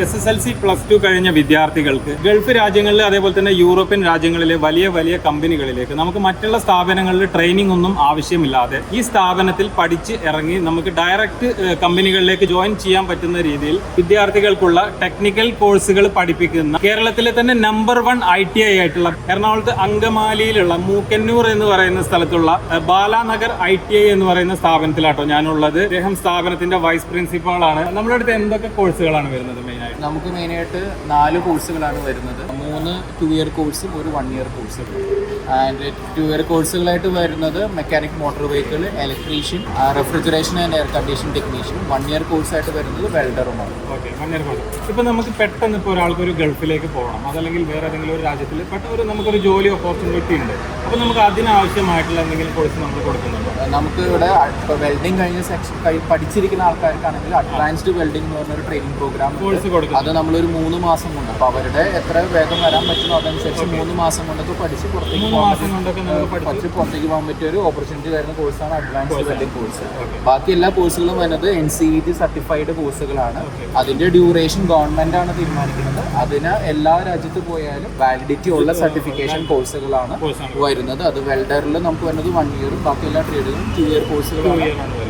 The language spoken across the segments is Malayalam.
S S L C plus two കഴിഞ്ഞ വിദ്യാർത്ഥികൾക്ക് ഗൾഫ് രാജ്യങ്ങളിൽ അതേപോലെ തന്നെ യൂറോപ്യൻ രാജ്യങ്ങളിലെ വലിയ വലിയ കമ്പനികളിലേക്ക് നമുക്ക് മറ്റുള്ള സ്ഥാപനങ്ങളിൽ ട്രെയിനിങ് ഒന്നും ആവശ്യമില്ലാതെ ഈ സ്ഥാപനത്തിൽ പഠിച്ച് ഇറങ്ങി നമുക്ക് ഡയറക്റ്റ് കമ്പനികളിലേക്ക് ജോയിൻ ചെയ്യാൻ പറ്റുന്ന രീതിയിൽ വിദ്യാർത്ഥികൾക്കുള്ള ടെക്നിക്കൽ കോഴ്സുകൾ പഠിപ്പിക്കുന്ന കേരളത്തിലെ തന്നെ number one I T I ആയിട്ടുള്ള എറണാകുളത്ത് അങ്കമാലിയിലുള്ള മൂക്കന്നൂർ എന്ന് പറയുന്ന സ്ഥലത്തുള്ള ബാലാനഗർ ഐ ടി ഐ എന്ന് പറയുന്ന സ്ഥാപനത്തിലാട്ടോ ഞാനുള്ളത്. അദ്ദേഹം സ്ഥാപനത്തിന്റെ വൈസ് പ്രിൻസിപ്പാളാണ് നമ്മുടെ അടുത്ത് എന്തൊക്കെ കോഴ്സുകളാണ് വരുന്നത് മെയിനായിട്ട് നമുക്ക് മെയിനായിട്ട് നാല് കോഴ്സുകളാണ് വരുന്നത്. മൂന്ന് ടു ഇയർ കോഴ്സും ഒരു വൺ ഇയർ കോഴ്സും ആൻഡ് ടു ഇയർ കോഴ്സുകളായിട്ട് വരുന്നത് mechanic motor vehicle electrician refrigeration and air condition technician one year കോഴ്സായിട്ട് വരുന്നത് വെൽഡറുമാണ് ഓക്കെ ഇയർ കോഴ്സ് ഇപ്പൊ നമുക്ക് പെട്ടെന്ന് ഇപ്പോൾ ഒരാൾക്ക് ഒരു ഗൾഫിലേക്ക് പോകണം. അതല്ലെങ്കിൽ വേറെ ഏതെങ്കിലും ഒരു രാജ്യത്തിൽ പെട്ടെന്ന് ഒരു നമുക്കൊരു ജോലി ഓപ്പർച്യൂണിറ്റി ഉണ്ട്. അപ്പൊ നമുക്ക് അതിനാവശ്യമായിട്ടുള്ള എന്തെങ്കിലും കോഴ്സ് നമ്മൾ കൊടുക്കുന്നുണ്ടോ? നമുക്ക് ഇവിടെ ഇപ്പോൾ വെൽഡിംഗ് കഴിഞ്ഞ സെക്ഷൻ പഠിച്ചിരിക്കുന്ന ആൾക്കാർക്കാണെങ്കിൽ അഡ്വാൻസ്ഡ് വെൽഡിംഗ് എന്ന് പറഞ്ഞൊരു ട്രെയിനിങ് പ്രോഗ്രാം കോഴ്സ് കൊടുക്കും അത് നമ്മളൊരു മൂന്ന് മാസം കൊണ്ട് അപ്പോൾ അവരുടെ എത്ര വേഗം വരാൻ പറ്റുന്ന അതനുസരിച്ച് മൂന്ന് മാസം കൊണ്ടൊക്കെ പഠിച്ച് പുറത്തേക്ക് പോകാൻ പറ്റും. പഠിച്ച് പുറത്തേക്ക് പോകാൻ പറ്റിയ ഒരു ഓപ്പർച്യൂണിറ്റി വരുന്ന കോഴ്സാണ് അഡ്വാൻസ് വെൽഡിംഗ് കോഴ്സ് ബാക്കി എല്ലാ കോഴ്സുകളും വരുന്നത് N C E T certified കോഴ്സുകളാണ് അതിന്റെ ഡ്യൂറേഷൻ ഗവൺമെന്റ് ആണ് തീരുമാനിക്കുന്നത്. അതിന് എല്ലാ രാജ്യത്ത് പോയാലും വാലിഡിറ്റി ഉള്ള സർട്ടിഫിക്കേഷൻ കോഴ്സുകളാണ് വരുന്നത്. അത് വെൽഡറിൽ നമുക്ക് വരുന്നത് വൺ ഇയറും ബാക്കി എല്ലാ ട്രേഡിലും ടു ഇയർ കോഴ്സുകളാണ്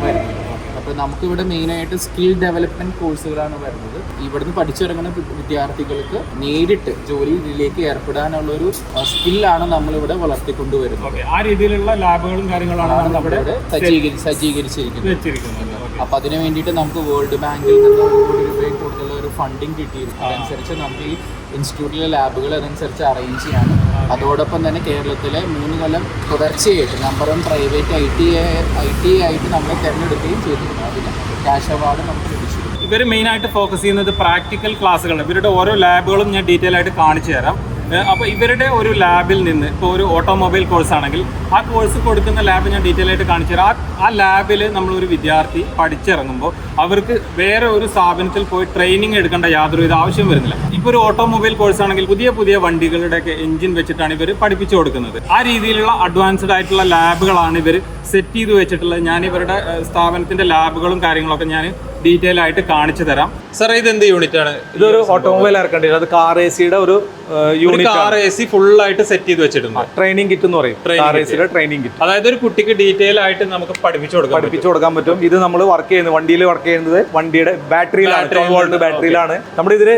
വരുന്നത്. അപ്പോൾ നമുക്ക് ഇവിടെ മെയിനായിട്ട് സ്കിൽ ഡെവലപ്മെന്റ് കോഴ്സുകളാണ് വരുന്നത്. ഇവിടുന്ന് പഠിച്ചിറങ്ങുന്ന വിദ്യാർത്ഥികൾക്ക് നേരിട്ട് ജോലിയിലേക്ക് ഏർപ്പെടാനുള്ള ഒരു സ്കില്ലാണ് നമ്മളിവിടെ വളർത്തിക്കൊണ്ടുവരുന്നത്. ആ രീതിയിലുള്ള ലാബുകളും കാര്യങ്ങളാണ് നമ്മുടെ സജ്ജീകരിച്ചിരിക്കുന്നത്. അപ്പൊ അതിനു വേണ്ടിയിട്ട് നമുക്ക് വേൾഡ് ബാങ്കിൽ നിന്ന് ഒരു കോടി രൂപയിൽ കൂടുതലുള്ള ഒരു ഫണ്ടിങ് കിട്ടിയിരുന്നു അതനുസരിച്ച് നമുക്ക് ഈ ഇൻസ്റ്റിറ്റ്യൂട്ടിലെ ലാബുകൾ അതനുസരിച്ച് അറേഞ്ച് ചെയ്യാനും അതോടൊപ്പം തന്നെ കേരളത്തിലെ മൂന്ന് കൊല്ലം തുടർച്ചയായിട്ട് number one private I T I T ആയിട്ട് നമ്മൾ തിരഞ്ഞെടുക്കുകയും ചെയ്തിരുന്നു അതിന് ക്യാഷ് അവാർഡ് നമുക്ക് ലഭിച്ചിരുന്നു ഇവർ മെയിനായിട്ട് ഫോക്കസ് ചെയ്യുന്നത് പ്രാക്ടിക്കൽ ക്ലാസ്സുകളാണ് ഇവരുടെ ഓരോ ലാബുകളും ഞാൻ ഡീറ്റെയിൽ ആയിട്ട് കാണിച്ചു തരാം. അപ്പോൾ ഇവരുടെ ഒരു ലാബിൽ നിന്ന് ഇപ്പോൾ ഒരു ഓട്ടോമൊബൈൽ കോഴ്സ് ആണെങ്കിൽ ആ കോഴ്സ് കൊടുക്കുന്ന ലാബ് ഞാൻ ഡീറ്റെയിൽ ആയിട്ട് കാണിച്ചു തരാം. ആ- ലാബിൽ നമ്മളൊരു വിദ്യാർത്ഥി പഠിച്ചിറങ്ങുമ്പോൾ അവർക്ക് വേറെ ഒരു സ്ഥാപനത്തിൽ പോയി ട്രെയിനിങ് എടുക്കേണ്ട യാതൊരുവിധ ആവശ്യം വരുന്നില്ല. ഇപ്പോൾ ഒരു ഓട്ടോമൊബൈൽ കോഴ്സ് ആണെങ്കിൽ പുതിയ പുതിയ വണ്ടികളുടെയൊക്കെ എഞ്ചിൻ വെച്ചിട്ടാണ് ഇവർ പഠിപ്പിച്ചു കൊടുക്കുന്നത്. ആ രീതിയിലുള്ള അഡ്വാൻസ്ഡ് ആയിട്ടുള്ള ലാബുകളാണ് ഇവർ സെറ്റ് ചെയ്ത് വെച്ചിട്ടുള്ളത്. ഞാൻ ഇവരുടെ സ്ഥാപനത്തിന്റെ ലാബുകളും കാര്യങ്ങളൊക്കെ ഞാൻ ഡീറ്റെയിൽ ആയിട്ട് കാണിച്ചു തരാം. സാർ ഇത് എന്ത് യൂണിറ്റ് ആണ്? ഇതൊരു ഓട്ടോമൊബൈൽ എയർ കണ്ടീഷണർ അത് കാർ എ സിയുടെ ഒരു unit car A C full ആയിട്ട് സെറ്റ് ചെയ്ത് വെച്ചിട്ടുണ്ട്. ട്രെയിനിങ് കിറ്റ് എന്ന് പറയും. കാർ എ സിയുടെ ട്രെയിനിങ് കിറ്റ് അതായത് ഒരു കുട്ടിക്ക് ഡീറ്റെയിൽ ആയിട്ട് നമുക്ക് പഠിപ്പിച്ചു കൊടുക്കാം പഠിപ്പിച്ചു കൊടുക്കാൻ പറ്റും. ഇത് നമ്മൾ വർക്ക് ചെയ്യുന്നത് വണ്ടിയിൽ വർക്ക് ചെയ്യുന്നത് വണ്ടിയുടെ ബാറ്ററിയിലാണ് വോൾട്ട് ബാറ്ററിയിലാണ് നമ്മൾ ഇതിൽ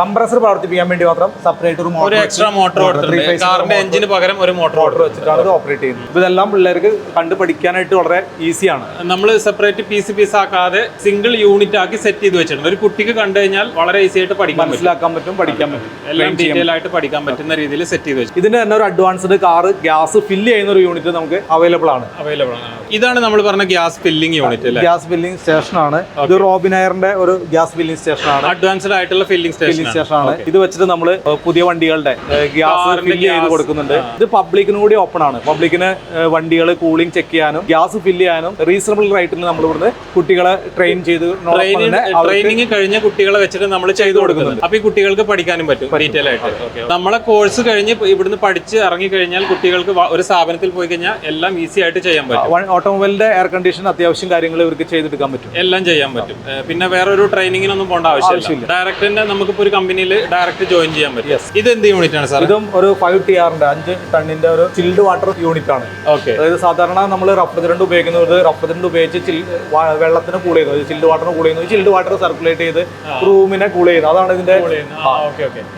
കംപ്രസർ പ്രവർത്തിപ്പിക്കാൻ വേണ്ടി മാത്രം സെപ്പറേറ്റ് ഒരു മോട്ടോർ എക്സ്ട്രാ മോട്ടോർ കാറിന്റെ എഞ്ചിന് പകരം ഒരു മോട്ടോർ മോട്ടോർ വെച്ചിട്ടാണ് ഇത് ഓപ്പറേറ്റ് ചെയ്യുന്നത്. ഇതെല്ലാം പിള്ളേർക്ക് കണ്ട് പഠിക്കാനായിട്ട് വളരെ ഈസിയാണ് നമ്മൾ സെപ്പറേറ്റ് പീസ് പീസ് ആക്കാതെ സിംഗിൾ യൂണിറ്റ് ആക്കി സെറ്റ് ചെയ്ത് വെച്ചിട്ടുണ്ട്. ഒരു കുട്ടിക്ക് കണ്ടു കഴിഞ്ഞാൽ വളരെ ഈസി ആയിട്ട് പഠിക്കാൻ മനസ്സിലാക്കാൻ പറ്റും പഠിക്കാൻ പറ്റും. എല്ലാം ഡീറ്റെയിൽ ആയിട്ട് പഠിക്കാൻ പറ്റുന്ന രീതിയിൽ സെറ്റ് ചെയ്ത് വെച്ചു ഇതിന്റെ തന്നെ ഒരു അഡ്വാൻസ്ഡ് കാർ ഗ്യാസ് ഫില്ല് ചെയ്യുന്ന ഒരു യൂണിറ്റ് നമുക്ക് അവൈലബിൾ ആണ്. അവൈലബിൾ ആണ്. ഇതാണ് നമ്മൾ പറഞ്ഞ ഗ്യാസ് ഫില്ലിംഗ് യൂണിറ്റ് അല്ലേ? ഗ്യാസ് ഫില്ലിംഗ് സ്റ്റേഷൻ ആണ്. ഇത് റോബിൻ റോബിനയറിന്റെ ഒരു ഗ്യാസ് ഫില്ലിംഗ് സ്റ്റേഷൻ ആണ്. അഡ്വാൻസ്ഡ് ആയിട്ടുള്ള ഫില്ലിംഗ് സ്റ്റേഷൻ സ്റ്റേഷൻ ആണ്. ഇത് വെച്ചിട്ട് നമ്മൾ പുതിയ വണ്ടികളുടെ ഗ്യാസ് ഫില്ല് ചെയ്ത്. കൊടുക്കുന്നുണ്ട്. ഇത് പബ്ലിക്കിനും കൂടി ഓപ്പൺ ആണ്. പബ്ലിക്കിന് വണ്ടികൾ കൂളിംഗ് ചെക്ക് ചെയ്യാനും ഗ്യാസ് ഫില്ല് ചെയ്യാനും റീസണബിൾ റേറ്റിന് നമ്മൾ ഇവിടുന്ന് കുട്ടികളെ ട്രെയിൻ ചെയ്ത് ട്രെയിനിങ് ട്രെയിനിങ് കഴിഞ്ഞ കുട്ടികളെ വെച്ചിട്ട് നമ്മൾ ചെയ്തു കൊടുക്കുന്നുണ്ട്. അപ്പൊ ഈ കുട്ടികൾക്ക് പഠിക്കാനും പറ്റും ഡീറ്റെയിൽ ആയിട്ട്. നമ്മളെ കോഴ്സ് കഴിഞ്ഞ് ഇവിടുന്ന് പഠിച്ച് ഇറങ്ങി കഴിഞ്ഞാൽ കുട്ടികൾക്ക് ഒരു സ്ഥാപനത്തിൽ പോയി കഴിഞ്ഞാൽ എല്ലാം ഈസി ആയിട്ട് ചെയ്യാൻ പറ്റും. ഓട്ടോമൊബൈലിന്റെ എയർ കണ്ടീഷൻ അത്യാവശ്യം കാര്യങ്ങൾ ഇവർക്ക് ചെയ്തെടുക്കാൻ പറ്റും. എല്ലാം ചെയ്യാൻ പറ്റും. പിന്നെ വേറെ ഒരു ട്രെയിനിങ്ങിനൊന്നും പോകേണ്ട ആവശ്യമില്ല. ഡയറക്റ്റ് തന്നെ നമുക്കിപ്പോ ഒരു കമ്പനിയിൽ ഡയറക്റ്റ് ജോയിൻ ചെയ്യാൻ പറ്റും. ഇത് എന്ത് യൂണിറ്റ് ആണ് സാർ ഇതും ഒരു ഫൈവ് ടി ആറിന്റെ അഞ്ച് ടണ്ണിന്റെ ഒരു ചിൽഡ് വാട്ടർ യൂണിറ്റ് ആണ്. ഓക്കെ അതായത് സാധാരണ നമ്മൾ റഫ്രിജറന്റ് ഉപയോഗിക്കുന്നത് റഫ്രിജറന്റ് ഉപയോഗിച്ച് വെള്ളത്തിന് കൂൾ ചെയ്യുന്നത്. ചിൽഡ് വാട്ടറിന് കൂൾ ചെയ്യുന്നു. ചിൽഡ് വാട്ടർ സർക്കുലേറ്റ് ചെയ്ത് റൂമിനെ കൂൾ ചെയ്യുന്നു. അതാണ് ഇതിന്റെ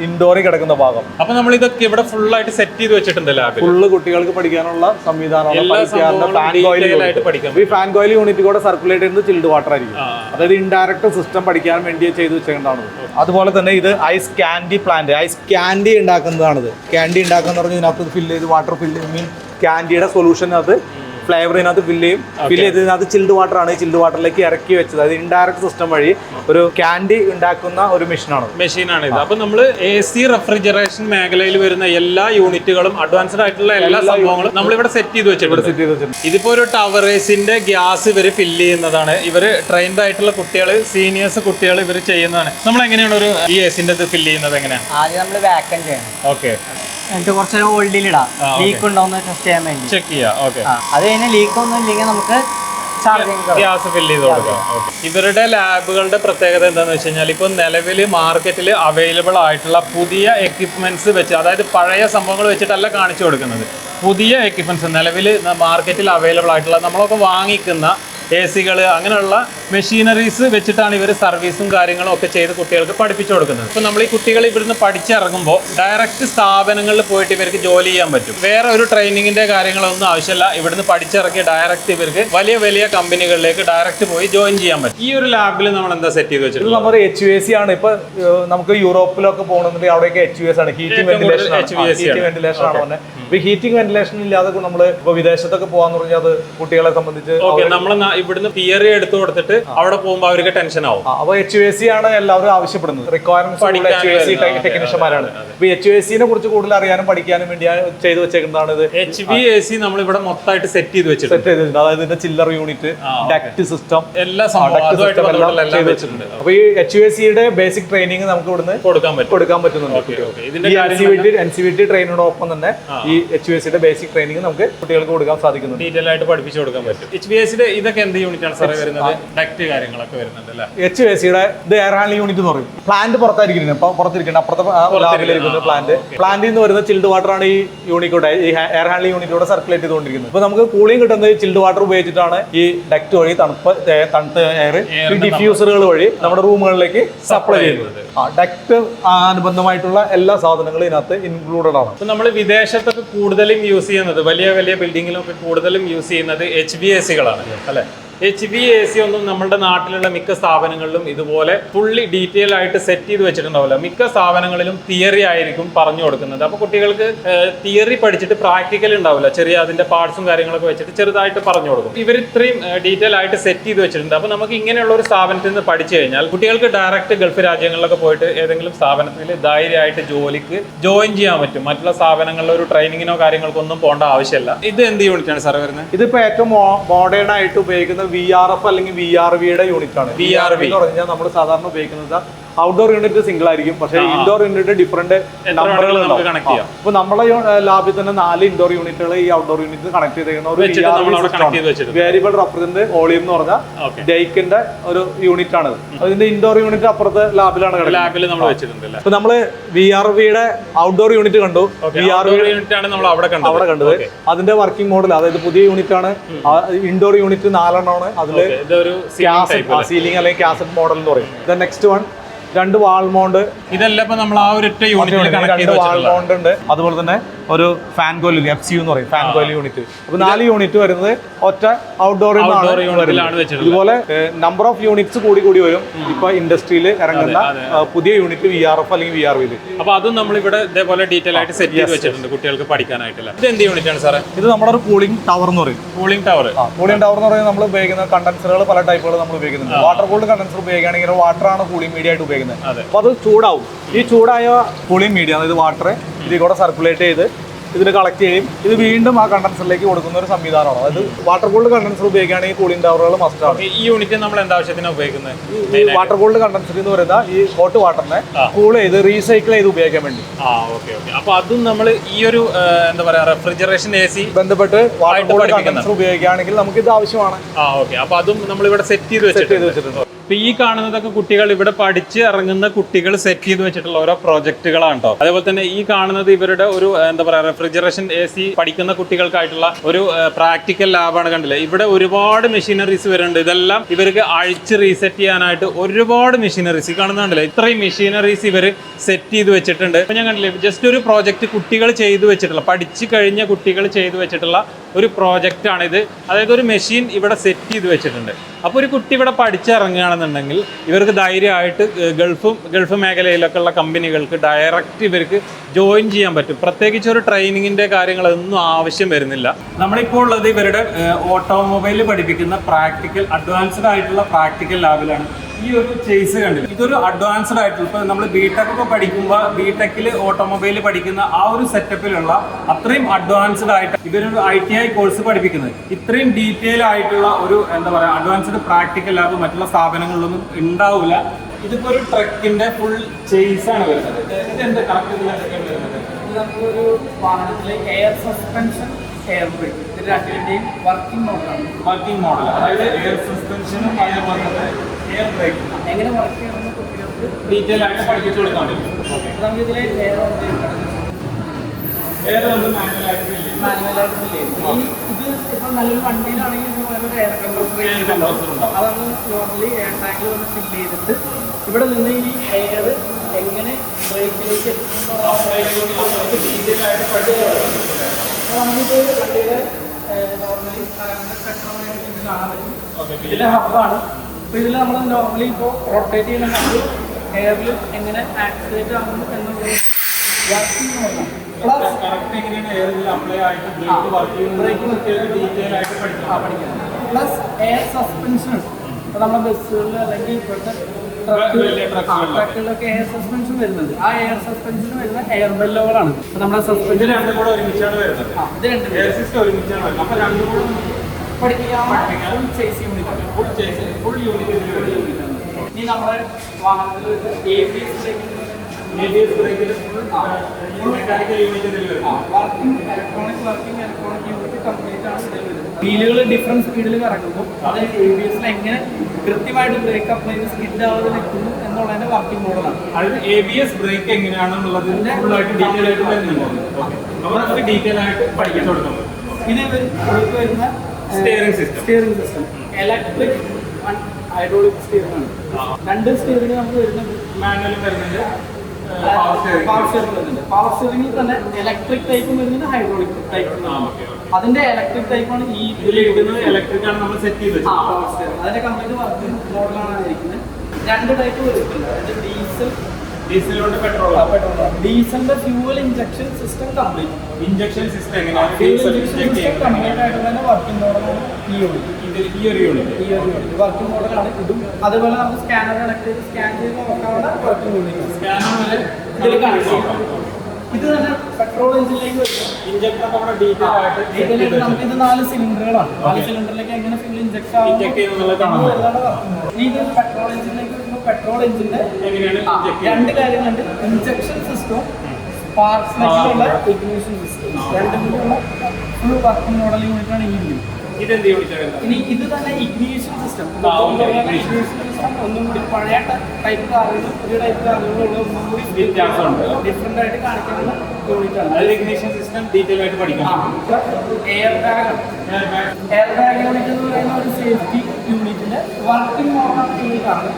ഇൻഡോറിൽ കിടക്കുന്ന ഭാഗം. അപ്പൊ നമ്മൾ ഇതൊക്കെ ഇവിടെ ഫുൾ ആയിട്ട് സെറ്റ് ചെയ്ത് വെച്ചിട്ടുണ്ട് ഫുള്ള് കുട്ടികൾക്ക് പഠിക്കാനുള്ള പഠിക്കാൻ ഈ ഫാൻ കോയിൽ യൂണിറ്റ് കൂടെ സർക്കുലേറ്റ് ചെയ്യുന്നത് ചിൽഡ് വാട്ടർ ആയിരിക്കും. അതായത് ഇൻഡയറക്ട് സിസ്റ്റം പഠിക്കാൻ വേണ്ടി ചെയ്ത് വെച്ചേണ്ടതാണ് അതുപോലെ തന്നെ ഇത് ice candy plant ice candy ഉണ്ടാക്കുന്നതാണ് ക്യാൻഡി ഉണ്ടാക്കുന്ന പറഞ്ഞാൽ ഇതിനകത്ത് ഫില്ല് ചെയ്ത് വാട്ടർ ഫില്ല് മീൻ ക്യാൻഡിയുടെ സൊല്യൂഷൻ അത് ഫ്ലേവർ ഇതിനകത്ത് ഫില്ല് ചെയ്യും ഫില്ല് ചെയ്ത് ഇതിനകത്ത് ചിൽഡ് വാട്ടർ ആണ്. ചിൽഡ് വാട്ടറിലേക്ക് ഇറക്കി വെച്ചത്. അത് ഇൻഡയറക്ട് സിസ്റ്റം വഴി ഒരു ക്യാൻഡി ഉണ്ടാക്കുന്ന ഒരു മെഷീനാണ് മെഷീനാണ് ഇത്. അപ്പൊ നമ്മൾ എ സി റെഫ്രിജറേഷൻ മേഖലയിൽ വരുന്ന എല്ലാ യൂണിറ്റുകളും അഡ്വാൻസ്ഡ് ആയിട്ടുള്ള എല്ലാ സംഭവങ്ങളും നമ്മൾ ഇവിടെ സെറ്റ് ചെയ്ത് വെച്ചിട്ടുണ്ട്. സെറ്റ് ചെയ്ത് വെച്ചിട്ടുണ്ട്. ഇതിപ്പോ ഒരു ടവറേസിന്റെ ഗ്യാസ് ഇവർ ഫില്ല് ചെയ്യുന്നതാണ്. ഇവർ ട്രെയിൻഡ് ആയിട്ടുള്ള കുട്ടികൾ സീനിയേഴ്സ് കുട്ടികൾ ഇവർ ചെയ്യുന്നതാണ്. നമ്മൾ എങ്ങനെയാണ് ഒരു ഈ എസിന്റെ ഇത് ഫില്ല് ചെയ്യുന്നത് എങ്ങനെയാണ്? ആദ്യം നമ്മൾ വാക്കൻ ചെയ്യണം. ഓക്കെ എന്നിട്ട് കുറച്ച് ഹോൾഡിൽ ഇടാം. ലീക്ക് ഉണ്ടോന്ന് ടെസ്റ്റ് ചെയ്യാൻ വേണ്ടി. ചെക്ക് ചെയ്യാം ഓക്കെ അത് കഴിഞ്ഞാൽ ലീക്ക് ഒന്നും ഇല്ലെങ്കിൽ നമുക്ക് ഗ്യാസ് ഫില്ല് ചെയ്ത് കൊടുക്കാം. ഇവരുടെ ലാബുകളുടെ പ്രത്യേകത എന്താണെന്ന് വെച്ച് കഴിഞ്ഞാൽ ഇപ്പോൾ നിലവിൽ മാർക്കറ്റിൽ അവൈലബിൾ ആയിട്ടുള്ള പുതിയ എക്യുപ്മെന്റ്സ് വെച്ച് അതായത് പഴയ സംഭവങ്ങൾ വെച്ചിട്ടല്ല കാണിച്ചു കൊടുക്കുന്നത്. പുതിയ എക്യുപ്മെന്റ്സ് നിലവിൽ മാർക്കറ്റിൽ അവൈലബിൾ ആയിട്ടുള്ള നമ്മളൊക്കെ വാങ്ങിക്കുന്ന എ സികൾ അങ്ങനെയുള്ള മെഷീനറീസ് വെച്ചിട്ടാണ് ഇവർ സർവീസും കാര്യങ്ങളും ഒക്കെ ചെയ്ത് കുട്ടികൾക്ക് പഠിപ്പിച്ചു കൊടുക്കുന്നത്. ഇപ്പോൾ നമ്മൾ ഈ കുട്ടികൾ ഇവിടുന്ന് പഠിച്ചിറങ്ങുമ്പോൾ ഡയറക്റ്റ് സ്ഥാപനങ്ങളിൽ പോയിട്ട് ഇവർക്ക് ജോലി ചെയ്യാൻ പറ്റും. വേറെ ഒരു ട്രെയിനിങ്ങിന്റെ കാര്യങ്ങളൊന്നും ആവശ്യമില്ല ഇവിടുന്ന് പഠിച്ചിറങ്ങി ഡയറക്റ്റ് ഇവർക്ക് വലിയ വലിയ കമ്പനികളിലേക്ക് ഡയറക്റ്റ് പോയി ജോയിൻ ചെയ്യാൻ പറ്റും. ഈ ഒരു ലാബിൽ നമ്മൾ എന്താ സെറ്റ് ചെയ്ത് വെച്ചത് നമ്മൾ എച്ച് യു എസ് സി ആണ്. ഇപ്പൊ നമുക്ക് യൂറോപ്പിലൊക്കെ പോകണമെന്നുണ്ടെങ്കിൽ അവിടെയൊക്കെ എച്ച് യു എസ് ആണ്. Heating ventilation. ഹീറ്റിംഗ് വെന്റിലേഷൻ ആണ്. പറഞ്ഞത് ഇപ്പൊ ഹീറ്റിംഗ് വെന്റിലേഷൻ ഇല്ലാതെ നമ്മൾ ഇപ്പൊ വിദേശത്തൊക്കെ പോകാന്ന് പറഞ്ഞാൽ അത് കുട്ടികളെ സംബന്ധിച്ച് ഓക്കെ നമ്മൾ ഇവിടുന്ന് തിയറി എടുത്തു കൊടുത്തിട്ട് അവിടെ പോകുമ്പോൾ അവർക്ക് ടെൻഷൻ ആവും. അപ്പൊ എച്ച് യു എസ് സി ആണ് എല്ലാവരും ആവശ്യപ്പെടുന്നത്. റിക്വയർമെന്റ് എച്ച് സി ടെക്നീഷ്യന്മാരാണ് ഇപ്പൊ എച്ച് യു എസ് സിനെ കുറിച്ച് കൂടുതൽ അറിയാനും പഠിക്കാനും വേണ്ടി ചെയ്തു വെച്ചേക്കുന്നതാണ് ഇത്. എച്ച് ബി എ സി നമ്മൾ ഇവിടെ മൊത്തമായിട്ട് സെറ്റ് ചെയ്ത് വെച്ചിട്ടുണ്ട്. സെറ്റ് ചെയ്തിട്ടുണ്ട് അതായത് ഇതിന്റെ ചില്ലർ യൂണിറ്റ് ഡക്ട് സിസ്റ്റം എല്ലാ വെച്ചിട്ടുണ്ട്. അപ്പൊ ഈ എച്ച് സിയുടെ ബേസിക് ട്രെയിനിങ് നമുക്ക് ഇവിടുന്ന് കൊടുക്കാൻ പറ്റും. കൊടുക്കാൻ പറ്റുന്നുണ്ട് N C V T N C V T ട്രെയിനോടൊപ്പം തന്നെ ഈ എച്ച് യു എസ് സിയുടെ ബേസിക് ട്രെയിനിങ് നമുക്ക് കുട്ടികൾക്ക് കൊടുക്കാൻ സാധിക്കുന്നുണ്ട്. ഡീറ്റെയിൽ ആയിട്ട് പഠിപ്പിച്ചു കൊടുക്കാൻ പറ്റും. എച്ച് ബി എസിന്റെ ഇതൊക്കെ എന്ത് യൂണിറ്റ് ആണ് സാറേ വരുന്നത്? ഡക്ട് കാര്യങ്ങളൊക്കെ വരുന്നുണ്ട് അല്ലേ? എച്ച് യു സിയുടെ ഇത് എയർ ഹാൻഡിൽ യൂണിറ്റ് എന്ന് പറയും. പ്ലാന്റ് പുറത്തായിരിക്കുന്നത് ഇപ്പൊ പുറത്തിരിക്കുന്നത് അപ്പുറത്തെ പ്ലാന്റ് പ്ലാന്റിൽ നിന്ന് വരുന്ന ചിൽഡ് വാട്ടർ ആണ് ഈ യൂണിക്കോടെ ഈ എയർ ഹാൻഡിൽ യൂണിറ്റോടെ സർക്കുലേറ്റ് ചെയ്തുകൊണ്ടിരിക്കുന്നത്. ഇപ്പൊ നമുക്ക് കൂളിംഗ് കിട്ടുന്നത് ചിൽഡ് വാട്ടർ ഉപയോഗിച്ചിട്ടാണ് ഈ ഡക്ട് വഴി തണുപ്പ് തണുത്ത എയർ ഡിഫ്യൂസറുകൾ വഴി നമ്മുടെ റൂമുകളിലേക്ക് സപ്ലൈ ചെയ്യുന്നത്. ആ ഡക്ട് അനുബന്ധമായിട്ടുള്ള എല്ലാ സാധനങ്ങളും ഇതിനകത്ത് ഇൻക്ലൂഡഡ് ആണ്. നമ്മൾ വിദേശത്തൊക്കെ കൂടുതലും യൂസ് ചെയ്യുന്നത് വലിയ വലിയ ബിൽഡിങ്ങിലൊക്കെ കൂടുതലും യൂസ് ചെയ്യുന്നത് എച്ച് ബി എസ് സികളാണ് അല്ലെ? എച്ച് ബി എ സി ഒന്നും നമ്മുടെ നാട്ടിലുള്ള മിക്ക സ്ഥാപനങ്ങളിലും ഇതുപോലെ ഫുള്ളി ഡീറ്റെയിൽ ആയിട്ട് സെറ്റ് ചെയ്ത് വെച്ചിട്ടുണ്ടാവില്ല. മിക്ക സ്ഥാപനങ്ങളിലും തിയറി ആയിരിക്കും പറഞ്ഞു കൊടുക്കുന്നത്. അപ്പോൾ കുട്ടികൾക്ക് തിയറി പഠിച്ചിട്ട് പ്രാക്ടിക്കൽ ഉണ്ടാവില്ല. ചെറിയ അതിന്റെ പാർട്സും കാര്യങ്ങളൊക്കെ വെച്ചിട്ട് ചെറുതായിട്ട് പറഞ്ഞു കൊടുക്കും. ഇവർ ഇത്രയും ഡീറ്റെയിൽ ആയിട്ട് സെറ്റ് ചെയ്ത് വെച്ചിട്ടുണ്ട്. അപ്പോൾ നമുക്ക് ഇങ്ങനെയുള്ള ഒരു സ്ഥാപനത്തിൽ നിന്ന് പഠിച്ചു കഴിഞ്ഞാൽ കുട്ടികൾക്ക് ഡയറക്റ്റ് ഗൾഫ് രാജ്യങ്ങളിലൊക്കെ പോയിട്ട് ഏതെങ്കിലും സ്ഥാപനത്തിൽ ധൈര്യമായിട്ട് ജോലിക്ക് ജോയിൻ ചെയ്യാൻ പറ്റും. മറ്റുള്ള സ്ഥാപനങ്ങളിൽ ഒരു ട്രെയിനിങ്ങിനോ കാര്യങ്ങൾക്കൊന്നും പോകേണ്ട ആവശ്യമില്ല. ഇത് എന്ത് യൂണിറ്റാണ് സാർ വരുന്നത്? ഇതിപ്പോ ഏറ്റവും മോഡേൺ ആയിട്ട് ഉപയോഗിക്കുന്ന വി ആർ എഫ് അല്ലെങ്കിൽ വി ആർ വിയുടെ യൂണിറ്റ് ആണ്. വി ആർ വി എന്ന് പറഞ്ഞാൽ നമ്മൾ സാധാരണ ഉപയോഗിക്കുന്നത് ഔട്ട്ഡോർ യൂണിറ്റ് സിംഗിൾ ആയിരിക്കും. പക്ഷേ ഇൻഡോർ യൂണിറ്റ് ഡിഫറെന്റ് നമ്പറുകൾ. ഇപ്പൊ നമ്മളെ ലാബിൽ തന്നെ നാല് ഇൻഡോർ യൂണിറ്റുകൾ ഈ ഔട്ട്ഡോർ യൂണിറ്റ് കണക്ട് ചെയ്തേക്കുന്ന ഒരു. വേരിയബിൾ റെപ്രസെന്റ് വോളിയം എന്ന് പറഞ്ഞ. ഡേക്കിന്റെ ഒരു യൂണിറ്റ് ആണ് അതിന്റെ ഇൻഡോർ യൂണിറ്റ് അപ്പുറത്തെ ലാബിലാണ് അപ്പൊ ലാബിൽ നമ്മൾ വെച്ചിട്ടുണ്ട് അല്ലേ? ഇപ്പൊ നമ്മൾ വി ആർ വിയുടെ ഔട്ട്ഡോർ യൂണിറ്റ് കണ്ടു. വി ആർ വി യൂണിറ്റ് ആണ് നമ്മൾ അവിടെ കണ്ടത്. അവിടെ കണ്ടത്. അതിന്റെ വർക്കിംഗ് മോഡൽ അതായത് പുതിയ യൂണിറ്റ് ആണ്. ഇൻഡോർ യൂണിറ്റ് നാലെണ്ണമാണ് അതിൽ സീലിംഗ് അല്ലെങ്കിൽ കാസറ്റ് മോഡൽ എന്ന് പറയും. നെക്സ്റ്റ് വൺ രണ്ട് വാൾമൗണ്ട് ഇതെല്ലാം നമ്മൾ ആ ഒരു രണ്ട് ചെയ്ത് വാൾ വെച്ചിട്ടുള്ള മൗണ്ട് ഉണ്ട്. അതുപോലെ തന്നെ ഒരു ഫാൻ കോയിൽ എഫ് സി എന്ന് പറയും ഫാൻ കോയിൽ യൂണിറ്റ് അപ്പൊ നാല് യൂണിറ്റ് വരുന്നത് ഒറ്റ ഔട്ട്ഡോറിൽ. ഇതുപോലെ നമ്പർ ഓഫ് യൂണിറ്റ്സ് കൂടി കൂടി വരും. ഇപ്പൊ ഇൻഡസ്ട്രിയിൽ ഇറങ്ങുന്ന പുതിയ യൂണിറ്റ് വി ആർ എഫ് അല്ലെങ്കിൽ വി ആർ വിയിൽ അപ്പൊ അതും നമ്മൾ ഇവിടെ ഇതേപോലെ ഡീറ്റെയിൽ ആയിട്ട് സെറ്റ് ചെയ്ത് വെച്ചിട്ടുണ്ട് കുട്ടികൾക്ക് പഠിക്കാനായിട്ടില്ല. ഇത് എന്ത് യൂണിറ്റ് ആണ് സാറേ? ഇത് നമ്മുടെ ഒരു കൂളിംഗ് ടവർ എന്ന് പറയും. കൂളിംഗ് ടവർ കൂളിംഗ് ടവർ എന്ന് പറയുന്നത് നമ്മൾ ഉപയോഗിക്കുന്ന കണ്ടൻസറുകൾ പല ടൈപ്പുകൾ നമ്മൾ ഉപയോഗിക്കുന്നുണ്ട്. വാട്ടർ കൂൾഡ് കണ്ടൻസർ ഉപയോഗിക്കുകയാണെങ്കിൽ വാട്ടർ ആണ് കൂളിംഗ് മീഡിയ ആയിട്ട് ഉപയോഗിക്കുന്നത്. അതെ. അപ്പോൾ അത് ചൂടാവും. ഈ ചൂടായ കൂളിംഗ് മീഡിയം അതായത് വാട്ടർ ഇതിൽ കൂടെ സർക്കുലേറ്റ് ചെയ്ത് ഇതിൽ കളക്ട് ചെയ്യും. ഇത് വീണ്ടും ആ കണ്ടൻസറിലേക്ക് കൊടുക്കുന്ന ഒരു സംവിധാനമാണ്. അതായത് വാട്ടർ കൂൾഡ് കണ്ടൻസർ ഉപയോഗിക്കുകയാണെങ്കിൽ കൂളിംഗ് ടവറുകൾ മസ്റ്റ് ആണ്. ഈ യൂണിറ്റ് നമ്മൾ എന്താ ആവശ്യത്തിന് ഉപയോഗിക്കുന്നത്? ഈ വാട്ടർ കൂൾഡ് കണ്ടൻസർ എന്ന് പറയുന്ന ഈ ഹോട്ട് വാട്ടറിനെ കൂൾ ചെയ്ത് റീസൈക്കിൾ ചെയ്ത് ഉപയോഗിക്കാൻ വേണ്ടി. ആ ഓക്കെ ഓക്കെ. അപ്പൊ അതും നമ്മൾ ഈ ഒരു എന്താ പറയാ റെഫ്രിജറേഷൻ എ സി ബന്ധപ്പെട്ട് വാട്ടർ കൂൾഡ് കണ്ടൻസർ ഉപയോഗിക്കുകയാണെങ്കിൽ നമുക്ക് ഇത് ആവശ്യമാണ്. ആ ഓക്കെ. അപ്പൊ അതും നമ്മൾ ഇവിടെ സെറ്റ് ചെയ്ത് വെച്ചിട്ടുണ്ട്. ഇപ്പൊ ഈ കാണുന്നതൊക്കെ കുട്ടികൾ ഇവിടെ പഠിച്ച് ഇറങ്ങുന്ന കുട്ടികൾ സെറ്റ് ചെയ്ത് വെച്ചിട്ടുള്ള ഓരോ പ്രോജക്റ്റുകളാണ് കേട്ടോ അതേപോലെ തന്നെ ഈ കാണുന്നത് ഇവരുടെ ഒരു എന്താ പറയാ റെഫ്രിജറേഷൻ എ സി പഠിക്കുന്ന കുട്ടികൾക്കായിട്ടുള്ള ഒരു പ്രാക്ടിക്കൽ ലാബാണ് കണ്ടില്ലേ? ഇവിടെ ഒരുപാട് മെഷീനറീസ് വരുന്നുണ്ട്. ഇതെല്ലാം ഇവർക്ക് അഴിച്ച് റീസെറ്റ് ചെയ്യാനായിട്ട് ഒരുപാട് മെഷീനറീസ് കാണുന്നുണ്ടല്ലേ ഇത്രയും മെഷീനറീസ് ഇവർ സെറ്റ് ചെയ്ത് വെച്ചിട്ടുണ്ട്. ഇപ്പൊ ഞാൻ കണ്ടില്ലേ ജസ്റ്റ് ഒരു പ്രോജക്റ്റ് കുട്ടികൾ ചെയ്തു വെച്ചിട്ടുള്ള പഠിച്ചു കഴിഞ്ഞ കുട്ടികൾ ചെയ്തു വെച്ചിട്ടുള്ള ഒരു പ്രോജക്റ്റ് ആണ് ഇത് അതായത് ഒരു മെഷീൻ ഇവിടെ സെറ്റ് ചെയ്ത് വെച്ചിട്ടുണ്ട്. അപ്പോൾ ഒരു കുട്ടി ഇവിടെ പഠിച്ചിറങ്ങുകയാണെന്നുണ്ടെങ്കിൽ ഇവർക്ക് ധൈര്യമായിട്ട് ഗൾഫും ഗൾഫ് മേഖലയിലൊക്കെ ഉള്ള കമ്പനികൾക്ക് ഡയറക്റ്റ് ഇവർക്ക് ജോയിൻ ചെയ്യാൻ പറ്റും. പ്രത്യേകിച്ച് ഒരു ട്രെയിനിങ്ങിന്റെ കാര്യങ്ങളൊന്നും ആവശ്യം വരുന്നില്ല. നമ്മളിപ്പോൾ ഉള്ളത് ഇവരുടെ ഓട്ടോമൊബൈൽ പഠിപ്പിക്കുന്ന പ്രാക്ടിക്കൽ അഡ്വാൻസ്ഡ് ആയിട്ടുള്ള പ്രാക്ടിക്കൽ ലാബിലാണ് ഈ ഒരു ചേസ് കണ്ടില്ല? ഇതൊരു അഡ്വാൻസ്ഡ് ആയിട്ടുള്ള ഇപ്പൊ നമ്മൾ ബിടെക് ഒക്കെ പഠിക്കുമ്പോൾ ബിടെക്കിൽ ഓട്ടോമൊബൈൽ പഠിക്കുന്ന ആ ഒരു സെറ്റപ്പിലുള്ള അത്രയും അഡ്വാൻസ്ഡ് ആയിട്ട് ഇവരൊരു ഐ ടി ഐ കോഴ്സ് പഠിപ്പിക്കുന്നത്. ഇത്രയും ഡീറ്റെയിൽ ആയിട്ടുള്ള ഒരു എന്താ പറയാ അഡ്വാൻസ്ഡ് പ്രാക്ടിക്കൽ ലാബ് മറ്റുള്ള സ്ഥാപനങ്ങളിലൊന്നും ഉണ്ടാവില്ല ഇതിപ്പോ ഒരു ട്രക്കിന്റെ ഫുൾ ചേസ് ആണ് വരുന്നത്. ഇത് എന്ത് കറക്റ്റ് വരുന്നത്? നമുക്കൊരു വാഹനത്തിലെ എയർ സസ്പെൻഷൻ എയർ ബ്രേക്ക് ഇത് വർക്കിംഗ് മോഡലാണ് വർക്കിംഗ് മോഡൽ അതായത് എയർ സസ്പെൻഷനും ബ്രേക്കും എങ്ങനെ വർക്ക് ചെയ്യണമെന്ന് കുട്ടികൾക്ക് ഡീറ്റെയിൽ ആയിട്ട് പഠിപ്പിച്ചു കൊടുക്കാൻ പറ്റും. നമുക്ക് മാനുവലായിട്ടില്ലേ ഇത് ഇപ്പം നല്ലൊരു വണ്ടിയിലാണെങ്കിൽ എയർ. അതാണ് നോർമലി എയർ ടാങ്കിൽ വന്ന് ഫില്ല് ചെയ്തിട്ട്. ഇവിടെ നിന്ന് ഈ എയർ എങ്ങനെ ബ്രേക്കിലേക്ക് നമുക്കിത് വണ്ടിയുടെ നോർമലി പെട്രോൾ ഇതിലെ ഹബ്ബാണ് അപ്പോൾ ഇതിൽ നമ്മൾ നോർമലി ഇപ്പോൾ റൊട്ടേറ്റ് ചെയ്യുന്ന ചെയ്യണമെങ്കിൽ എയറിൽ എങ്ങനെ ആക്സിലേറ്റ് ആകുന്നു എന്നുള്ളത് പ്ലസ് എയർ സസ്പെൻഷൻ ഇപ്പോൾ നമ്മുടെ ബസ്സുകളിൽ അല്ലെങ്കിൽ ഇപ്പോഴത്തെ. ട്രക്കുകളിലൊക്കെ എയർ സസ്പെൻഷൻ വരുന്നത് ആ എയർ സസ്പെൻഷൻ വരുന്ന എയർ ബെല്ലുകളാണ് അപ്പോൾ നമ്മുടെ സസ്പെൻഷൻ രണ്ടും കൂടെ ഒരുമിച്ചാണ് വരുന്നത്. ഇത് രണ്ട് എയർ സിസ്റ്റം ഒരുമിച്ചാണ് വരുന്നത്. അപ്പോൾ രണ്ടും കൂടെ പഠിപ്പിക്കാൻ ചേസ് ഫുൾ ചെയ്ത് ഫുൾ യൂണിറ്റ് ഇനി നമ്മുടെ വാഹനത്തിൽ A B S A B S ബ്രേക്കിൽ ഫുൾ മെക്കാനിക്കൽ യൂണിറ്റ് ഇതിൽ working electronic working electronic unit complete ആണ്. ഇതിൽ വരുന്നത് വീലുകൾ ഡിഫറന്റ് സ്പീഡിൽ കറങ്ങുമ്പോൾ അത് എ ബി എസിൽ എങ്ങനെ കൃത്യമായിട്ട് ബ്രേക്ക് അപ്ലൈ ചെയ്ത് സ്കിഡ് ആവാതെ നിൽക്കുന്നു എന്നുള്ളതിന്റെ വർക്കിംഗ് മോഡലാണ് അതായത് എ ബി എസ് ബ്രേക്ക് എങ്ങനെയാണെന്നുള്ളത് ഫുൾ ആയിട്ട് ഡീറ്റെയിൽ ആയിട്ട് വരുന്നുണ്ട് അപ്പോൾ നമുക്ക് ഡീറ്റെയിൽ ആയിട്ട് പഠിക്കാൻ തുടങ്ങും ഇത് വരുന്ന steering system steering system electric hydraulic steering ആണ്. രണ്ട് സ്റ്റിയറിംഗ് നമുക്ക് വരുന്നത് മാനുവലും വരുന്നുണ്ട്. പവർ സ്റ്റിയറിംഗ് വരുന്നുണ്ട്. പവർ സ്റ്റിയറിംഗിൽ തന്നെ ഇലക്ട്രിക് ടൈപ്പും വരുന്നുണ്ട് ഹൈഡ്രോളിക് ടൈപ്പും. അതിന്റെ ഇലക്ട്രിക് ടൈപ്പാണ് ഈ ഇതിൽ ഇടുന്നത് ഇലക്ട്രിക് ആണ് നമ്മൾ സെറ്റ് ചെയ്ത് പവർ. അതിന്റെ കംപ്ലീറ്റ് വർക്കിംഗ് മോഡലാണ് ഇരിക്കുന്നത്. രണ്ട് ടൈപ്പ് വരുന്നുണ്ട് അതായത് ഡീസൽ ഡീസലുണ്ട് petrol ഡീസലിന്റെ fuel injection system complete injection system എങ്ങനെയാണ് കംപ്ലീറ്റ് ആയിട്ട് തന്നെ വർക്കിംഗ് മോഡലാണ് ഈ യൂണിറ്റ് ഇതിൽ ഈ ഒരു യൂണിറ്റ് ഈ ഒരു യൂണിറ്റ് വർക്കിംഗ് മോഡലാണ് ഇതും അതുപോലെ നമുക്ക് സ്കാനർ കണക്ട് ചെയ്ത് സ്കാൻ ചെയ്ത് നോക്കാവുന്ന വർക്കിംഗ് യൂണിറ്റ് സ്കാനർ ഇതിൽ കാണിച്ചു ഇത് തന്നെ പെട്രോൾ എഞ്ചിനിലേക്ക് ഡീറ്റെയിൽ നമുക്ക് ഇത് നാല് സിലിണ്ടറുകളാണ് നാല് സിലിണ്ടറിലേക്ക് എങ്ങനെ ഫ്യൂൽ ഇഞ്ചക്ട് ആവും ഇത് പെട്രോൾ എഞ്ചിനിലേക്ക് പെട്രോൾ എഞ്ചിന്റെ രണ്ട്? കാര്യങ്ങളുണ്ട്. ഇഞ്ചക്ഷൻ സിസ്റ്റവും സ്പാർക്സിലേക്കുള്ള ഇഗ്നിഷൻ സിസ്റ്റം രണ്ടും കൂടിയുള്ള ഫുൾ വർക്കിംഗ് മോഡൽ യൂണിറ്റാണ് ആണ് ഈ യൂണിറ്റ് ഇതെന്ത് ഇനി ഇത് തന്നെ ഇഗ്നിഷൻ സിസ്റ്റം. സിസ്റ്റം ഒന്നും കൂടി പഴയ ടൈപ്പ് കാറുകളും പുതിയ ടൈപ്പ് കാറുകളും ഒന്നും കൂടി വ്യത്യാസമുണ്ട്. ഡിഫറെന്റ് ആയിട്ട് കാണിക്കുന്ന യൂണിറ്റ് ആണ് അതായത് ഇഗ്നിഷൻ സിസ്റ്റം ഡീറ്റെയിൽ ആയിട്ട് പഠിക്കാം. Air bag air bag unit എന്ന് പറയുന്ന ഒരു സേഫ്റ്റി യൂണിറ്റിന്റെ വർക്കിംഗ് മോഡൽ യൂണിറ്റ് ആണ്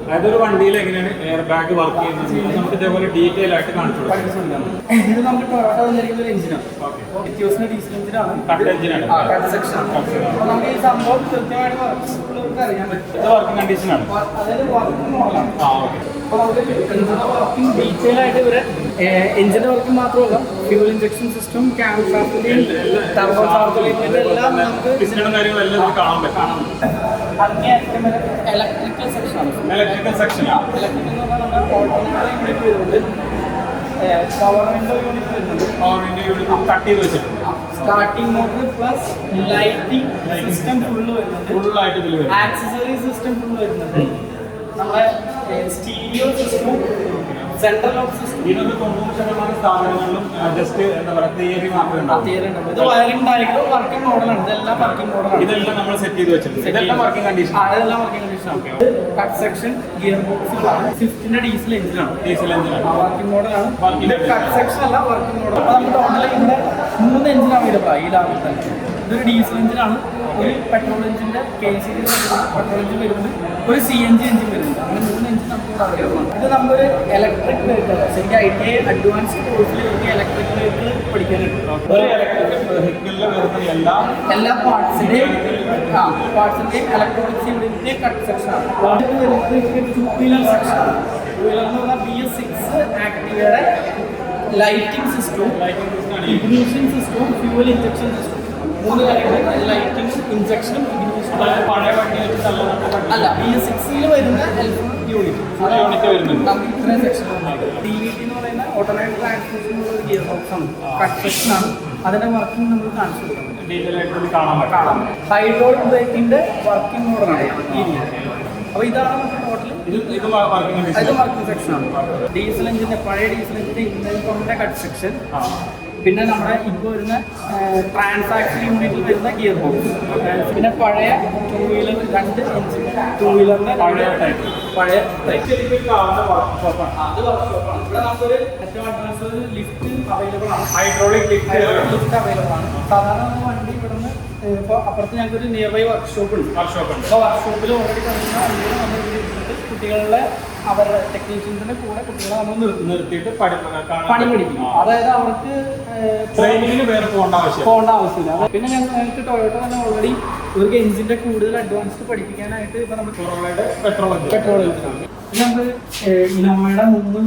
അതായത് ഒരു വണ്ടിയിൽ എങ്ങനെയാണ് എയർ ബാഗ് വർക്ക് ചെയ്യുന്നത്? നമുക്ക് ഇതേപോലെ ഡീറ്റെയിൽ ആയിട്ട് കാണിച്ചു ഇത് നമുക്ക് ടൊയോട്ട വന്നിരിക്കുന്ന ഒരു എഞ്ചിനാണ് നമുക്ക് ഈ സംഭവം കൃത്യമായിട്ട് വർക്ക് അറിയാൻ പറ്റും ഇത് വർക്കിംഗ് കണ്ടീഷനാണ് അതായത് വർക്കിംഗ് മോഡലാണ് വർക്കിംഗ് ഡീറ്റെയിൽ ആയിട്ട് ഇവരെ എഞ്ചിന്റെ വർക്ക് മാത്രമല്ല fuel injection system camp turbo ചാർജറിന്റെ എല്ലാം നമുക്ക് കാണാൻ പറ്റും. ഇലക്ട്രിക്കൽ സെക്ഷനാണ് ഇലക്ട്രിക്കൽ സെക്ഷൻ ഇലക്ട്രിക്കൽ എന്ന് പറഞ്ഞാൽ നമ്മുടെ ഓട്ടോമാറ്റിക് യൂണിറ്റ് വരുന്നുണ്ട്. പവർ വിൻഡോ യൂണിറ്റ് വരുന്നുണ്ട്. പവറിന്റെ യൂണിറ്റ് കട്ട് ചെയ്ത് വെച്ചിട്ടുണ്ട്. Starting motor plus lighting system full വരുന്നുണ്ട്. ഫുള്ളായിട്ട് ആക്സസറി സിസ്റ്റം ഫുള്ള് വരുന്നുണ്ട്. നമ്മുടെ stereo system central lock system ഇതിനൊക്കെ തൊണ്ണൂറ് ശതമാനം സ്ഥാപനങ്ങളിലും ജസ്റ്റ് എന്താ പറയുക തിയറി മാത്രമേ ഉണ്ടാവും ഇത് വയറിംഗ് ഡയറക്റ്റ് വർക്കിംഗ് മോഡലാണ് ഇതെല്ലാം വർക്കിംഗ് മോഡലാണ് ഇതെല്ലാം നമ്മൾ സെറ്റ് ചെയ്ത് വെച്ചിട്ടുണ്ട്. ഇതെല്ലാം വർക്കിംഗ് കണ്ടീഷൻ അതെല്ലാം വർക്കിംഗ് കണ്ടീഷനാണ് കട്ട് സെക്ഷൻ ഗിയർ ബോക്സിലാണ് സ്വിഫ്റ്റിന്റെ ഡീസൽ എഞ്ചിനാണ് ഡീസൽ എഞ്ചിനാണ് വർക്കിംഗ് മോഡലാണ് ഇത് കട്ട് സെക്ഷൻ അല്ല വർക്കിംഗ് മോഡൽ അപ്പോൾ നമുക്ക് ടോട്ടലി ഇവിടെ മൂന്ന് എഞ്ചിനാണ് അവൈലബിൾ ആണ് ഈ ലാബിൽ തന്നെ. ഇതൊരു ഡീസൽ എഞ്ചിനാണ് ഒരു പെട്രോൾ എഞ്ചിന്റെ കെ സി പെട്രോൾ എഞ്ചിൻ വരുന്നുണ്ട് ഒരു സി എൻ ജി എഞ്ചിൻ വരുന്നുണ്ട്. അങ്ങനെ മൂന്ന് എഞ്ചിൻ നമുക്ക് ഇവിടെ ഇത് നമ്മളൊരു ഇലക്ട്രിക് വെഹിക്കിൾ ശരിക്കും ഐ ടി ഐ അഡ്വാൻസ് കോഴ്സിൽ നമുക്ക് ഇലക്ട്രിക് വെഹിക്കിൾ പഠിക്കാനുണ്ട്. ഒരു ഇലക്ട്രിക് വെഹിക്കിളിൽ വരുന്ന എല്ലാ എല്ലാ പാർട്സിന്റെയും ആ പാർട്സിന്റെയും ഇലക്ട്രോണിക്സ് യൂണിറ്റിന്റെ കട്ട് സെക്ഷൻ ആണ്. വരുന്നത് two wheeler section two wheeler എന്ന് പറഞ്ഞാൽ ബി എസ് സിക്സ് ആക്ടിവയുടെ ലൈറ്റിംഗ് സിസ്റ്റവും ഇഗ്നീഷൻ സിസ്റ്റവും ഫ്യൂവൽ ഇഞ്ചക്ഷൻ സിസ്റ്റവും മൂന്ന് കാര്യങ്ങൾ ലൈറ്റിംഗ് ഇൻജക്ഷനും പഴയ വണ്ടി വെച്ച് തള്ളുന്ന അല്ല. ബി എസ് സിക്സിൽ വരുന്ന യൂണിറ്റ് unit. വരുന്നുണ്ട്. നമുക്ക് ഇത്രയും സെക്ഷൻ ഡി വി ടി എന്ന് പറയുന്ന ഓട്ടോമാറ്റിക് ട്രാൻസ്മിഷൻ ഒരു ഗിയർ ബോക്സ് ആണ് കട്ട് സെക്ഷൻ ആണ്. അതിന്റെ വർക്കിംഗ് നമ്മൾ കാണിച്ചു കൊടുക്കണം ഡീറ്റെയിൽ ആയിട്ട് ഇത് കാണാൻ കാണാം ഹൈഡ്രോളിക് ബ്രേക്കിന്റെ വർക്കിംഗ് മോഡലാണ് ഈ രീതി. അപ്പോൾ ഇതാണ് നമുക്ക് ടോട്ടൽ ഇത് ഇത് വർക്കിംഗ് ഡീസൽ എഞ്ചിന്റെ പഴയ ഡീസൽ എഞ്ചിന്റെ പമ്പിന്റെ കട്ട് സെക്ഷൻ പിന്നെ നമ്മുടെ ഇപ്പോൾ വരുന്ന ട്രാൻസാക്ഷൻ യൂണിറ്റിൽ വരുന്ന ഗിയർ ബോക്സ് പിന്നെ പഴയ ടൂ വീലർ രണ്ട് ഇഞ്ച് ടൂ വീലറിന്റെ പഴയ ടൈപ്പ് പഴയ ടൈപ്പ് അത് വർക്ക്ഷോപ്പാണ് ഇവിടെ നമുക്കൊരു ഏറ്റവും അഡ്വാൻസ് ലിഫ്റ്റ് അവൈലബിൾ ആണ്. ഹൈഡ്രോളിക് ലിഫ്റ്റ് അവൈലബിൾ ആണ്. സാധാരണ വണ്ടി ഇവിടുന്ന് ഇപ്പോൾ അപ്പുറത്ത് ഞങ്ങൾക്ക് ഒരു നിയർ ബൈ വർക്ക്ഷോപ്പ് ഉണ്ട്. വർക്ക്ഷോപ്പ് ഉണ്ട് അപ്പോൾ വർക്ക്ഷോപ്പിൽ ഓൾറെഡി കണ്ടിട്ടുണ്ട് വണ്ടികൾ നമ്മൾ കുട്ടികളുടെ അവരുടെ ടെക്നീഷ്യൻസിന്റെ കൂടെ കുട്ടികളെ നമ്മൾ നിർത്തിയിട്ട് പണി പിടിക്കും. അതായത് അവർക്ക് ട്രെയിനിങ്ങിന് വേറെ പോകേണ്ട ആവശ്യം പോകേണ്ട ആവശ്യമില്ല. അത് പിന്നെ ഞങ്ങൾ ഞങ്ങൾക്ക് ടൊയോട്ട തന്നെ ഓൾറെഡി ഇവർക്ക് എഞ്ചിന്റെ കൂടുതൽ അഡ്വാൻസ്ഡ് പഠിപ്പിക്കാനായിട്ട് ഇപ്പൊ നമ്മൾ പെട്രോൾ പെട്രോൾ നമുക്ക് ഇനോവയുടെ മൂന്ന്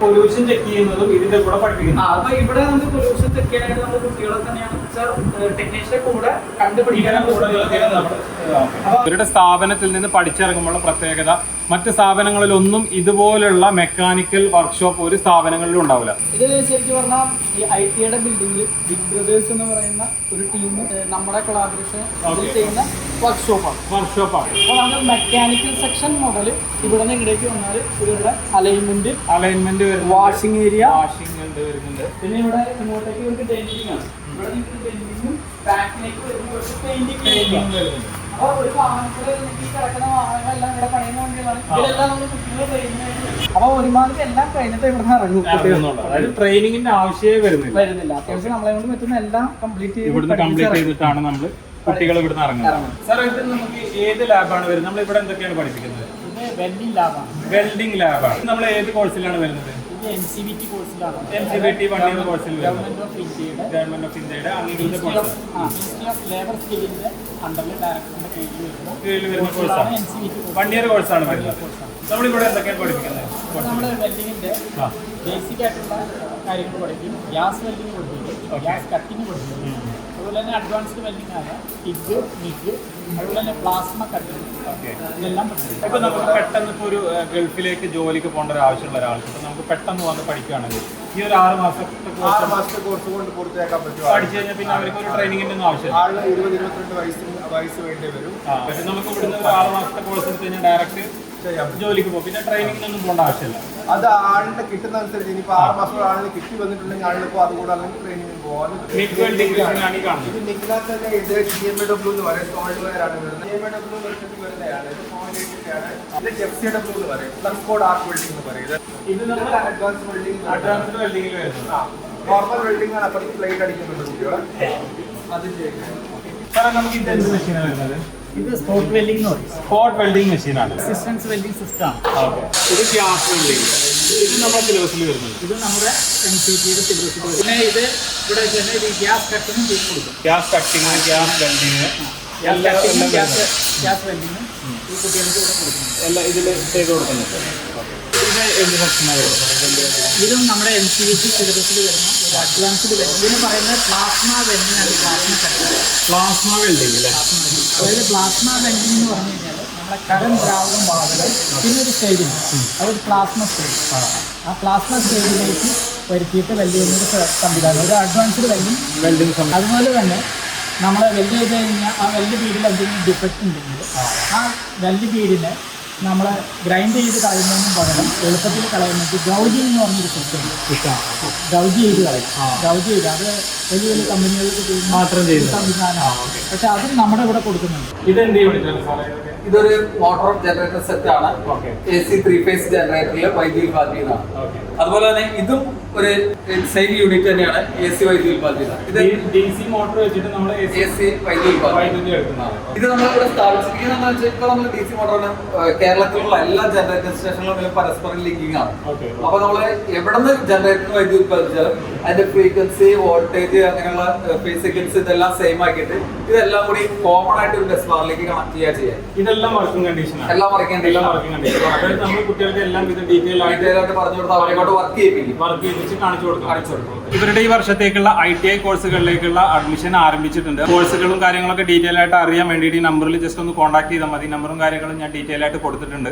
പൊല്യൂഷൻ ചെക്ക് ചെയ്യുന്നതും ഇതിന്റെ കൂടെ ആ, അപ്പൊ ഇവിടെ നമുക്ക് പൊല്യൂഷൻ ചെക്ക് ചെയ്യാനായിട്ട് നമ്മൾ കുട്ടികളെ തന്നെയാണ് കൂടെ കണ്ടുപിടിക്കാനാണ് അപ്പൊ ഇവരുടെ സ്ഥാപനത്തിൽ നിന്ന് പഠിച്ചിറങ്ങുമ്പോൾ പ്രത്യേകത മറ്റ് സ്ഥാപനങ്ങളിലൊന്നും ഇതുപോലുള്ള മെക്കാനിക്കൽ വർക്ക്ഷോപ്പ് ഒരു സ്ഥാപനങ്ങളിലും ഉണ്ടാവില്ല. ഇത് ശരിക്കും പറഞ്ഞാൽ ഈ ഐ ടിയുടെ ബിൽഡിംഗിൽ ബിഗ് ബ്രദേഴ്സ് എന്ന് പറയുന്ന ഒരു ടീം നമ്മുടെ കൊളാബറേഷൻ ചെയ്യുന്ന വർക്ക്ഷോപ്പാണ് വർക്ക്ഷോപ്പാണ് അപ്പോൾ നമുക്ക് മെക്കാനിക്കൽ സെക്ഷൻ മുതൽ ഇവിടെ നിന്ന് ഇവിടേക്ക് വന്നാൽ ഇവരുടെ alignment alignment washing area washing വരുന്നുണ്ട്. പിന്നെ ഇവിടെ ഇങ്ങോട്ടേക്ക് ഇവർക്ക് ഡെന്റിങ് ആണ്. ഇവിടെ നിങ്ങൾക്ക് ഡെന്റിങ്ങും ബാക്കിലേക്ക് ഇവർക്ക് പെയിന്റിംഗ് വരുന്നുണ്ട്. അപ്പോൾ ഒരു വാഹനത്തിൽ ഈ കിടക്കുന്ന വാഹനങ്ങളെല്ലാം ഇവിടെ പണിയുന്ന വണ്ടികളാണ് ഇതിലെല്ലാം നമ്മൾ കുട്ടികളെ ട്രെയിനിങ് അപ്പോൾ ഒരുമാതിരി എല്ലാം കഴിഞ്ഞിട്ട് ഇവിടെ ഇറങ്ങും ഇറങ്ങുന്നുണ്ട്. അതായത് ട്രെയിനിങ്ങിന്റെ ആവശ്യമേ വരുന്നില്ല. വരുന്നില്ല. അത്യാവശ്യം നമ്മളെ കൊണ്ട് പറ്റുന്ന എല്ലാം കംപ്ലീറ്റ് ഇവിടുന്ന് കംപ്ലീറ്റ് ചെയ്തിട്ടാണ് നമ്മൾ കുട്ടികൾ ഇവിടുന്ന് ഇറങ്ങുന്നത്. സാർ ഇത് നമുക്ക് ഏത് ലാബാണ് വരുന്നത്? നമ്മൾ ഇവിടെ എന്തൊക്കെയാണ് പഠിപ്പിക്കുന്നത്? ഇത് വെൽഡിംഗ് ലാബാണ് വെൽഡിംഗ് ലാബാണ് നമ്മൾ ഏത് കോഴ്സിലാണ് വരുന്നത്? ഇത് N C B T കോഴ്സിലാണ് N C B T one year കോഴ്സിൽ ഗവൺമെന്റ് ഓഫ് ഇന്ത്യയുടെ ഗവൺമെന്റ് ഓഫ് ഇന്ത്യയുടെ അംഗീകൃത കോഴ്സ് ആ മിനിസ്ട്രി ഓഫ് ലേബർ സ്കില്ലിന്റെ അണ്ടറിൽ ഡയറക്ടറിന്റെ കീഴിൽ വരുന്ന കോഴ്സാണ് വൺ ഇയർ കോഴ്സാണ് വരുന്നത്. നമ്മളിവിടെ എന്തൊക്കെയാണ് പഠിപ്പിക്കുന്നത്? നമ്മൾ വെൽഡിങ്ങിന്റെ ആ. ബേസിക് ആയിട്ടുള്ള കാര്യങ്ങൾ പഠിക്കും. ഗ്യാസ് വെൽഡിങ് പഠിപ്പിക്കും. ഗ്യാസ് കട്ടിങ് പഠിപ്പിക്കും. അതുപോലെ തന്നെ അഡ്വാൻസ്ഡ് വെൽഡിംഗ് ആണ്. ടിഗ് മിഗ് അതുപോലെ തന്നെ പ്ലാസ്മ കട്ടിങ് ഇപ്പൊ നമുക്ക് പെട്ടെന്ന് ഇപ്പൊ ഒരു ഗൾഫിലേക്ക് ജോലിക്ക് പോകേണ്ട ഒരു ആവശ്യമുള്ള ഒരാൾക്ക് ഇപ്പൊ നമുക്ക് പെട്ടെന്ന് വന്ന് പഠിക്കുകയാണെങ്കിൽ ഈ ഒരു ആറ് മാസത്തെ ആറ് മാസത്തെ കോഴ്സ് കൊണ്ട് പൂർത്തിയാക്കാൻ പറ്റും പഠിച്ചു കഴിഞ്ഞാൽ പിന്നെ അവർക്ക് ഒരു ട്രെയിനിങ്ങിന്റെ ഒന്നും ആവശ്യം ആളിന് ഇരുപത് ഇരുപത്തിരണ്ട് വയസ്സ് വയസ്സ് വേണ്ടി വരും. പക്ഷെ നമുക്ക് ഇവിടുന്ന് ആറ് മാസത്തെ കോഴ്സ് എടുത്ത് കഴിഞ്ഞാൽ ഡയറക്റ്റ് ജോലിക്ക് പോകും പിന്നെ ട്രെയിനിങ്ങിനൊന്നും പോകേണ്ട ആവശ്യമില്ല. അത് ആളിന് കിട്ടുന്ന അനുസരിച്ച് ഇനിയിപ്പോൾ ആറ് മാസം ആളിന് കിട്ടി വന്നിട്ടുണ്ടെങ്കിൽ ആളിനിപ്പോൾ അതുകൂടെ അല്ലെങ്കിൽ ട്രെയിനിങ്ങിന് പോകാൻ മിഗ് വെൽഡിംഗ് കാണുന്നത്. ഇത് നിഖിലാത്ത് തന്നെ ഇത് ടി എം എ ഡബ്ല്യൂ എന്ന് പറയും. സോൾട്ട് വെയർ ആണ് വരുന്നത് ടി എം എ ഡബ്ല്യൂ വെർഷനിൽ വരുന്നതാണ്. ഇത് പോയിന്റ് എയ്റ്റിലാണ് ഇത് ജെഫ്സി ഡബ്ല്യൂ എന്ന് പറയും. പ്ലസ് കോഡ് ആർട്ട് വെൽഡിംഗ് എന്ന് പറയും. ഇത് നമ്മൾ അഡ്വാൻസ് വെൽഡിംഗ് അഡ്വാൻസ്ഡ് വെൽഡിംഗിൽ വരുന്നത്. നോർമൽ വെൽഡിംഗ് ആണ്. അപ്പുറത്ത് പ്ലേറ്റ് അടിക്കുന്നുണ്ട് അത് ചെയ്യുന്നത് സാറേ നമുക്ക് ഇത് എന്ത് മെഷീനാണ് വരുന്നത്. ഇത് സ്പോട്ട് വെൽഡിംഗ് എന്ന് പറയും. സ്പോട്ട് വെൽഡിംഗ് മെഷീനാണ് അസിസ്റ്റൻസ് വെൽഡിംഗ് സിസ്റ്റം ആണ്. ഓക്കെ ഇത് ഗ്യാസ് വെൽഡിംഗ് ഇത് നമ്മുടെ സിലബസിൽ വരുന്നത്. ഇത് നമ്മുടെ എൻ സി ടിയുടെ സിലബസിൽ വരും പിന്നെ ഇത് ഇവിടെ തന്നെ ഇത് ഗ്യാസ് കട്ടിങ് ചെയ്ത് കൊടുക്കും. Gas cutting gas welding gas കട്ടിങ്ങും gas gas വെൽഡിങ്ങും ഈ കുട്ടികൾക്ക് ഇവിടെ കൊടുക്കുന്നുണ്ട് എല്ലാം ഇതിൽ ചെയ്ത് കൊടുക്കുന്നുണ്ട്. ഇത് എന്ത് സെക്ഷനാണ് ഇതിലും ഇതും നമ്മുടെ എം സി ബി സി സിലബസിൽ വരുന്ന ഒരു അഡ്വാൻസ്ഡ് ഇതിന് പറയുന്നത് പ്ലാസ്മ വെൽഡിംഗ് ആണ് പ്ലാസ്മ പ്ലാസ്മ അല്ലേ അതായത് പ്ലാസ്മ വെൽഡിംഗ് എന്ന് പറഞ്ഞു കഴിഞ്ഞാൽ നമ്മുടെ കരം ദ്രാവകം വാതകം പിന്നെ ഒരു സ്റ്റേജിന് അതൊരു പ്ലാസ്മ സ്റ്റേജ് ആ. പ്ലാസ്മ സ്റ്റേജിലേക്ക് വരുത്തിയിട്ട് സ- സംവിധാനം ഒരു അഡ്വാൻസ്ഡ് വെൽഡിംഗ് വെൽഡിംഗ് അതുപോലെ തന്നെ നമ്മൾ വെൽഡ് ചെയ്ത് കഴിഞ്ഞാൽ ആ വെൽഡ് ബീഡിൽ എന്തെങ്കിലും ഡിഫക്റ്റ് ഉണ്ടെങ്കിൽ ആ. വെൽഡ് ബീഡിനെ നമ്മൾ ഗ്രൈൻഡ് ചെയ്ത് കളയുന്നതിന് പകരം എളുപ്പത്തിൽ കളയുന്നത് ഗൗജി എന്ന് പറഞ്ഞൊരു സിസ്റ്റം ഗൗജി ചെയ്ത് കളയും. ഗൗജി ചെയ്ത് അത് വലിയ വലിയ കമ്പനികൾക്ക് മാത്രം ചെയ്ത് സംവിധാനമാണ് പക്ഷെ അത് നമ്മുടെ ഇവിടെ കൊടുക്കുന്നുണ്ട്. ഇത് എന്ത് ഇതൊരു മോട്ടോർ ജനറേറ്റർ സെറ്റ് ആണ്. Okay. A C three phase ജനറേറ്ററിൽ വൈദ്യുതി ഉൽപ്പാദിപ്പിക്കുന്നതാണ്. ഓക്കെ. അതുപോലെ തന്നെ ഇതും ഒരു സെയിം യൂണിറ്റ് തന്നെയാണ് എ സി വൈദ്യുതി ഉൽപ്പാദിപ്പിക്കുന്നത്. ഇത് ഡി സി മോട്ടോർ വെച്ചിട്ട് നമ്മൾ എ സി വൈദ്യുതി വൈദ്യുതി ഇത് നമ്മളിവിടെ സ്ഥാപിച്ചിരിക്കുന്നത് വെച്ചാൽ ഇപ്പോൾ നമ്മൾ ഡി സി മോട്ടോറിന് കേരളത്തിലുള്ള എല്ലാ ജനറേറ്റർ സ്റ്റേഷനുകളും തമ്മിൽ പരസ്പരം ലിങ്കിങ് ആണ്. അപ്പൊ നമ്മൾ നിന്ന് ജനറേറ്റർ വൈദ്യുതി ഉൽപ്പാദിപ്പിച്ചാലും അതിന്റെ ഫ്രീക്വൻസി വോൾട്ടേജ് അങ്ങനെയുള്ള ഫിസിക്കൽസ് ഇതെല്ലാം സെയിം ആക്കിയിട്ട് ഇതെല്ലാം കൂടി കോമൺ ആയിട്ട് ഒരു ബസ് ബാറിലേക്ക് കണക്ട് ചെയ്യാൻ ചെയ്യാം. ഇതെല്ലാം വർക്കിംഗ് കണ്ടീഷനാണ് എല്ലാം വർക്കിംഗ് കണ്ടീഷൻ നമ്മൾ കുട്ടികൾക്ക് എല്ലാം ഇത് ഡീറ്റെയിൽ ആയിട്ട് പറഞ്ഞു കൊടുത്താൽ അവരെ കൊണ്ട് വർക്ക് ചെയ്യിപ്പിക്കും. വർക്ക് ചെയ്യിച്ച് ഇവരുടെ ഈ വർഷത്തേക്കുള്ള ഐ ടി ഐ കോഴ്സുകളിലേക്കുള്ള അഡ്മിഷൻ ആരംഭിച്ചിട്ടുണ്ട്. കോഴ്സുകളും കാര്യങ്ങളൊക്കെ ഡീറ്റെയിൽ ആയിട്ട് അറിയാൻ വേണ്ടിയിട്ട് ഈ നമ്പറിൽ ജസ്റ്റ് ഒന്ന് കോൺടാക്ട് ചെയ്താൽ മതി. നമ്പറും കാര്യങ്ങളും ഞാൻ ഡീറ്റെയിൽ ആയിട്ട് കൊടുത്തിട്ടുണ്ട്.